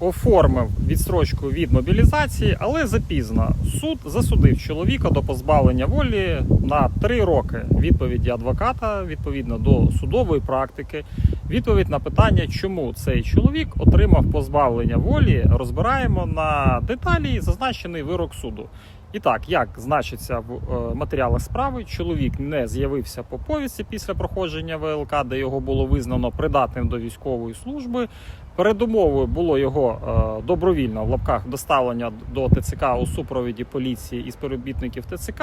оформив відстрочку від мобілізації, але запізно. Суд засудив чоловіка до позбавлення волі на 3 роки. Відповіді адвоката відповідно до судової практики. Відповідь на питання, чому цей чоловік отримав позбавлення волі, розбираємо на деталі зазначений вирок суду. І так, як значиться в е, матеріалах справи, чоловік не з'явився по повісті після проходження ВЛК, де його було визнано придатним до військової служби. Передумовою було його е, добровільне в лапках доставлення до ТЦК у супровіді поліції і співробітників ТЦК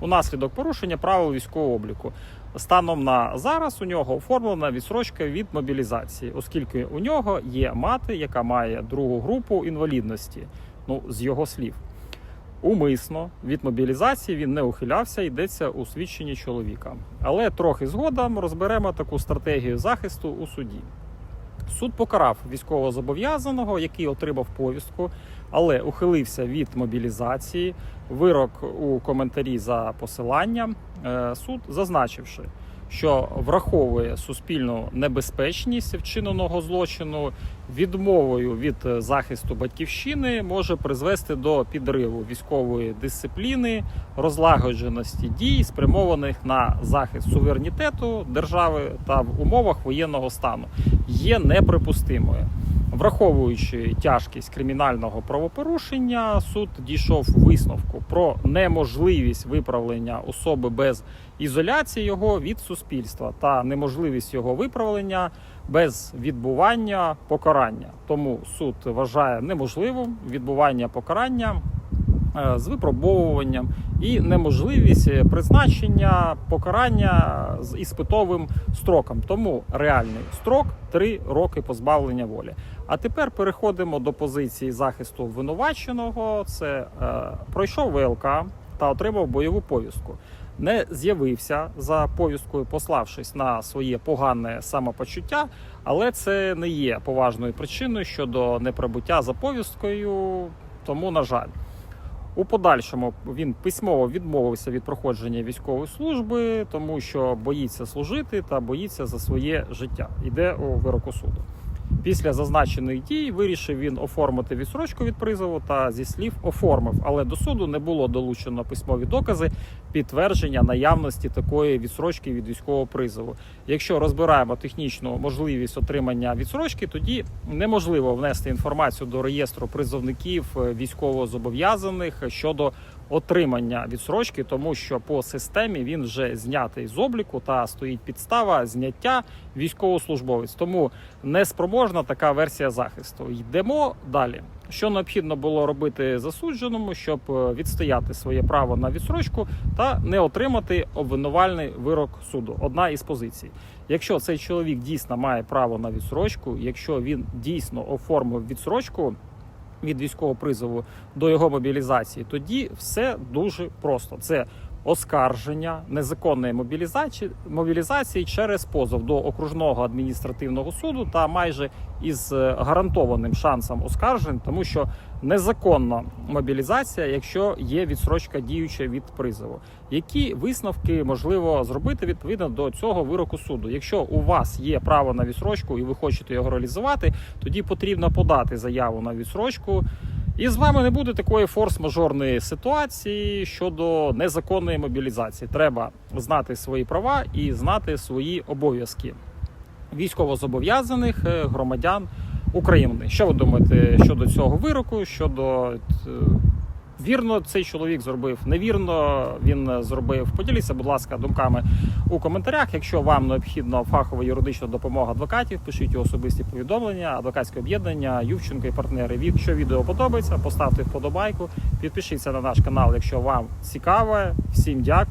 унаслідок порушення правил військового обліку. Станом на зараз у нього оформлена відсрочка від мобілізації, оскільки у нього є мати, яка має другу групу інвалідності. Ну, з його слів. Умисно від мобілізації він не ухилявся, йдеться у свідченні чоловіка. Але трохи згодом розберемо таку стратегію захисту у суді. Суд покарав військовозобов'язаного, який отримав повістку, але ухилився від мобілізації. Вирок у коментарі за посиланням. Е, Суд зазначивши, що враховує суспільну небезпечність вчиненого злочину, відмовою від е, захисту батьківщини може призвести до підриву військової дисципліни, розлагодженості дій, спрямованих на захист суверенітету держави та в умовах воєнного стану, є неприпустимою. Враховуючи тяжкість кримінального правопорушення, суд дійшов висновку про неможливість виправлення особи без ізоляції його від суспільства та неможливість його виправлення без відбування покарання. Тому суд вважає неможливим відбування покарання з випробовуванням і неможливість призначення покарання з іспитовим строком. Тому реальний строк 3 роки позбавлення волі. А тепер переходимо до позиції захисту обвинуваченого. Це е, пройшов ВЛК та отримав бойову повістку. Не з'явився за повісткою, пославшись на своє погане самопочуття, але це не є поважною причиною щодо неприбуття за повісткою. Тому, на жаль, у подальшому він письмово відмовився від проходження військової служби, тому що боїться служити та боїться за своє життя. Йде у вироку суду. Після зазначених дій вирішив він оформити відсрочку від призову та зі слів оформив, але до суду не було долучено письмові докази підтвердження наявності такої відсрочки від військового призову. Якщо розбираємо технічну можливість отримання відсрочки, тоді неможливо внести інформацію до реєстру призовників е, військовозобов'язаних щодо отримання відсрочки, тому що по системі він вже знятий з обліку та стоїть підстава зняття військовослужбовець. Тому неспроможна така версія захисту. Йдемо далі. Що необхідно було робити засудженому, щоб е, відстояти своє право на відсрочку та не отримати обвинувальний вирок суду? Одна із позицій. Якщо цей чоловік дійсно має право на відсрочку, якщо він дійсно оформив відсрочку від військового призову до його мобілізації, тоді все дуже просто. Це оскарження незаконної мобілізації, мобілізації через позов до окружного адміністративного суду та майже із е, гарантованим шансом оскаржень, тому що незаконна мобілізація, якщо є відсрочка діюча від призову. Які висновки можливо зробити відповідно до цього вироку суду? Якщо у вас є право на відсрочку і ви хочете його реалізувати, тоді потрібно подати заяву на відсрочку. І з вами не буде такої форс-мажорної ситуації щодо незаконної мобілізації. Треба знати свої права і знати свої обов'язки військовозобов'язаних е, громадян України. Що ви думаєте щодо цього вироку? Щодо е, вірно цей чоловік зробив, невірно він зробив. Поділіться, будь ласка, думками у коментарях. Якщо вам необхідна фахова юридична допомога адвокатів, пишіть особисті повідомлення, адвокатське об'єднання, Ювченко і партнери. Якщо відео подобається, поставте вподобайку, підпишіться на наш канал, якщо вам цікаве. Всім дякую.